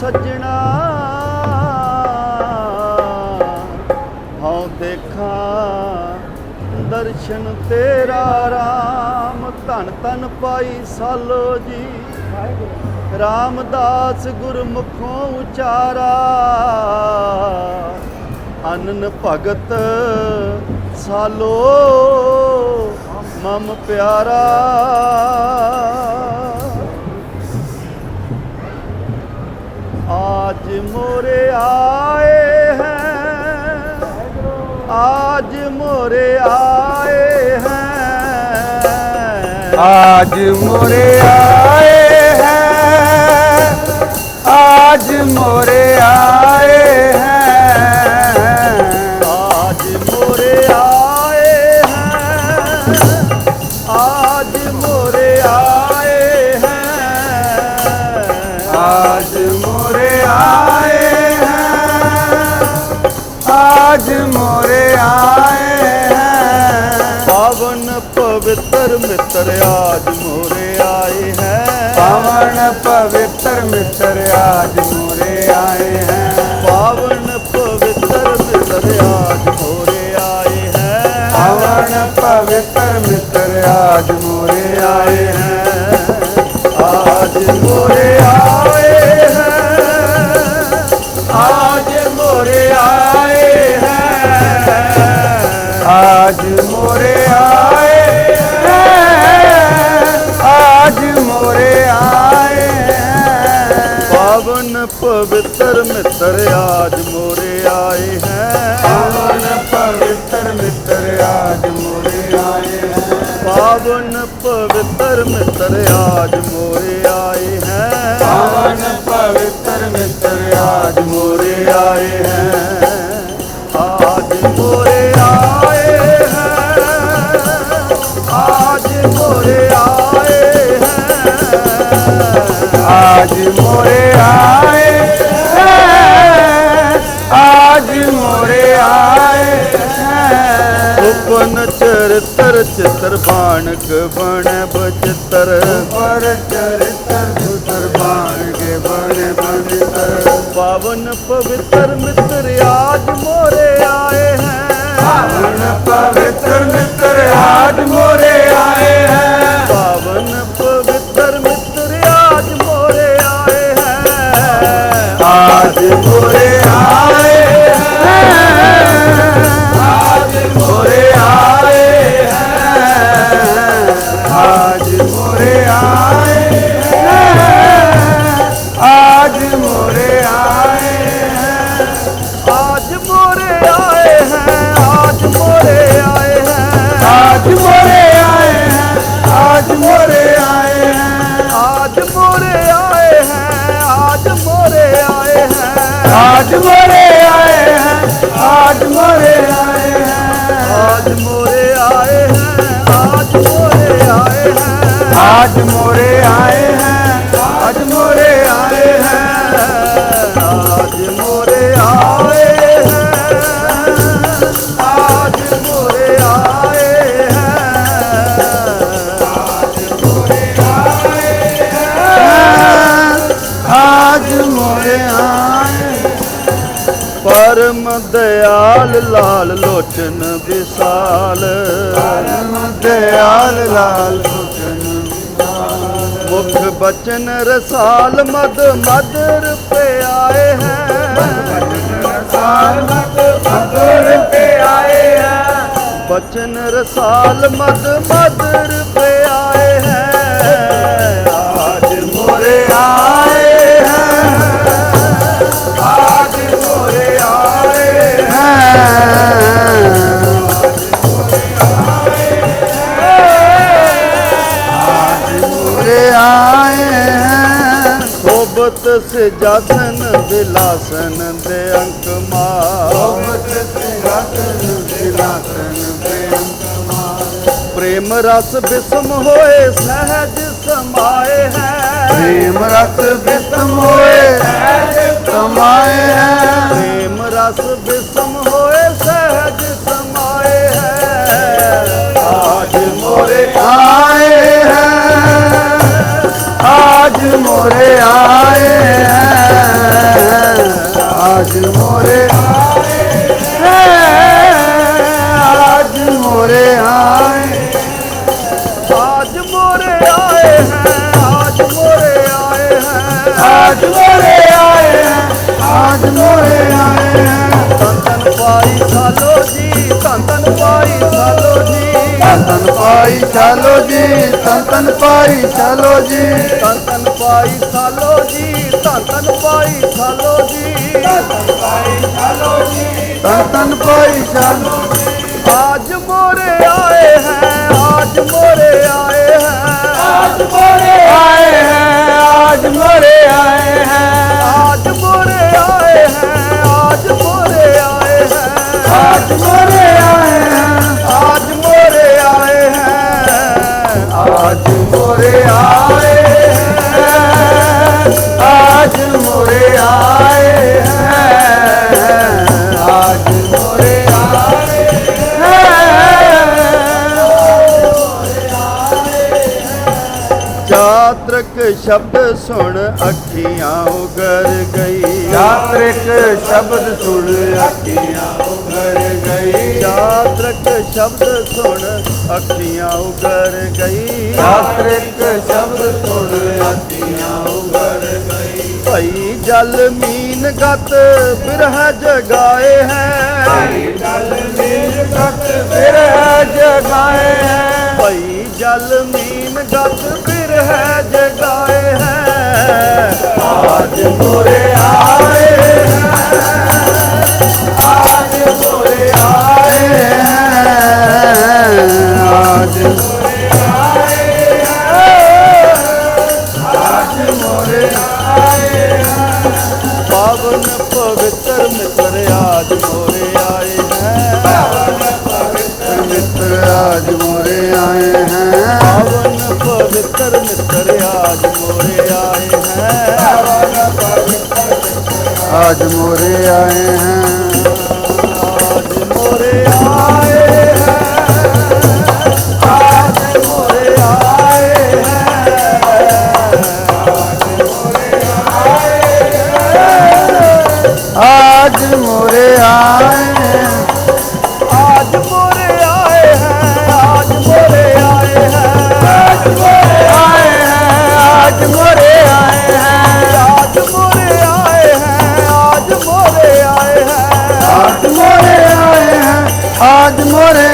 ਸੱਜਣਾ ਹਉ ਦੇਖਾਂ ਦਰਸ਼ਨ ਤੇਰਾ ਰਾਮ, ਧਨ ਧਨ ਪਾਈ ਸਾਲੋ ਜੀ। ਰਾਮਦਾਸ ਗੁਰਮੁਖੋਂ ਉਚਾਰਾ, ਅਨਨ ਭਗਤ ਸਾਲੋ, ਮਮ ਪਿਆਰਾ। ਅੱਜ ਮੋਰੇ ਆਏ ਹੈ। ਅੱਜ ਮੋਰੇ ਆਏ ਹੈ। ਅੱਜ ਮੋਰੇ ਆਏ ਹੈ। ਅੱਜ ਮੋਰੇ ਆਏ पवित्र मित्र आज मोरे आए हैं। पावन पवित्र मित्र आज मोरे आए हैं। पावन पवित्र मित्र आज मोरे आए हैं। पावन पवित्र मित्र आज मोरे आए हैं। आज मोरे आए हैं। आज मोरे आए हैं। आज मोरे आए पवित्र मित्र आज मोरे आए हैं। पावन पवित्र मित्र आज मोरे आए हैं। पावन पवित्र मित्र आज मोरे आए हैं। पावन पवित्र मित्र आज मोरे आए हैं। आज मोरे आए हैं। आज मोरे आए हैं। आज मोरे आए चरित्र, चित्र बाणक बण बचित्र। पर चरित्र चित्र बाणक बण बचित्र पावन पवित्र मित्र आज मोरे आए हैं। पावन पवित्र मित्र आज मोरे आए हैं। आज मोरे आए हैं आज मोरे आए हैं आज मोरे आए हैं आज मोरे आए हैं आज मोरे आए हैं आज मोरे आए हैं आज मोरे आए हैं आज मोरे आए हैं आज मोरे आए हैं आज मोरे आए हैं आज मोरे आए हैं आज मोरे आए ਧਰਮ ਦਿਆਲ ਲਾਲ ਲੋਚਨ ਵਿਸਾਲ। ਕਰਮ ਦਿਆਲ ਲਾਲ ਲੋਚਨ ਮੁਖ ਬਚਨ ਰਸਾਲ ਮਦ ਮਦਰ ਪਿਆਏ ਹੈ। ਰਸਾਲ ਮਦ ਮਦਰ ਪਿਆਏ ਹੈ। ਬਚਨ ਰਸਾਲ ਮਦ ਮਦਰ ਰਤਨ ਵਿਲਾਸਨ ਦੇ ਅੰਕ ਮਾਰ ਭਗਤ ਰਤਨ ਵਿਲਾਸਨ ਦੇ ਅੰਕ ਮਾਰ। ਪ੍ਰੇਮ ਰਸ ਬਿਸਮ ਹੋਏ ਸਹਿਜ ਸਮਾਏ ਹੈ। ਪ੍ਰੇਮ ਰਸ ਬਿਸਮ ਹੋਏ ਸਹਿਜ ਸਮਾਏ ਹੈ। ਪ੍ਰੇਮ ਰਸ ਬਿਸਮ आज मोरे आए। आज मोरे आए। आज मोरे आए हैं आज मोरे आए हैं। आज मोरे आए हैं आज मोरे आए हैं। तन पाई सालो जी तन तन पाई सालो जी। तन पाई चलो जी तन तन पाई चलो जी। तन पाई जी तन पाई सालो जी। तन पाई चलो। आज मोरे आए हैं आज मोरे आए हैं। आज मोरे आए हैं आज मोरे आए हैं। आज मोरे आए हैं आज मोरे आए हैं। आज मोरे आए हैं। आज मोरे आए हैं। आज मोरे आए हैं। आज मोरे आए हैं आज मोरे आए हैं शब्द सुन अखियाँ उगर गई। यात्रिक शब्द सुन अखियाँ उभर गई। जात्रक शब्द सुन अखियाँ उगर गई। यात्रिक शब्द सुन अखियाँ ਭਾਈ ਜਲ ਮੀਨ ਗਤ ਬਿਰਹ ਜਗਾਏ ਹੈ। ਭਾਈ ਜਲ ਮੀਨ ਗਤ ਬਿਰਹ ਜਗਾਏ ਹੈ। ਭਾਈ ਜਲ ਮੀਨ ਗਤ ਬਿਰਹ ਜਗਾਏ ਹੈ। ਆਜ ਮੋਰੇ पवित्र मित्र आज मोरे आए हैं। पवित्र मित्र आज मोरे आए हैं। पावन पवित्र मित्र आज मोरे आए हैं आज मोरे आए Lord, the Lord.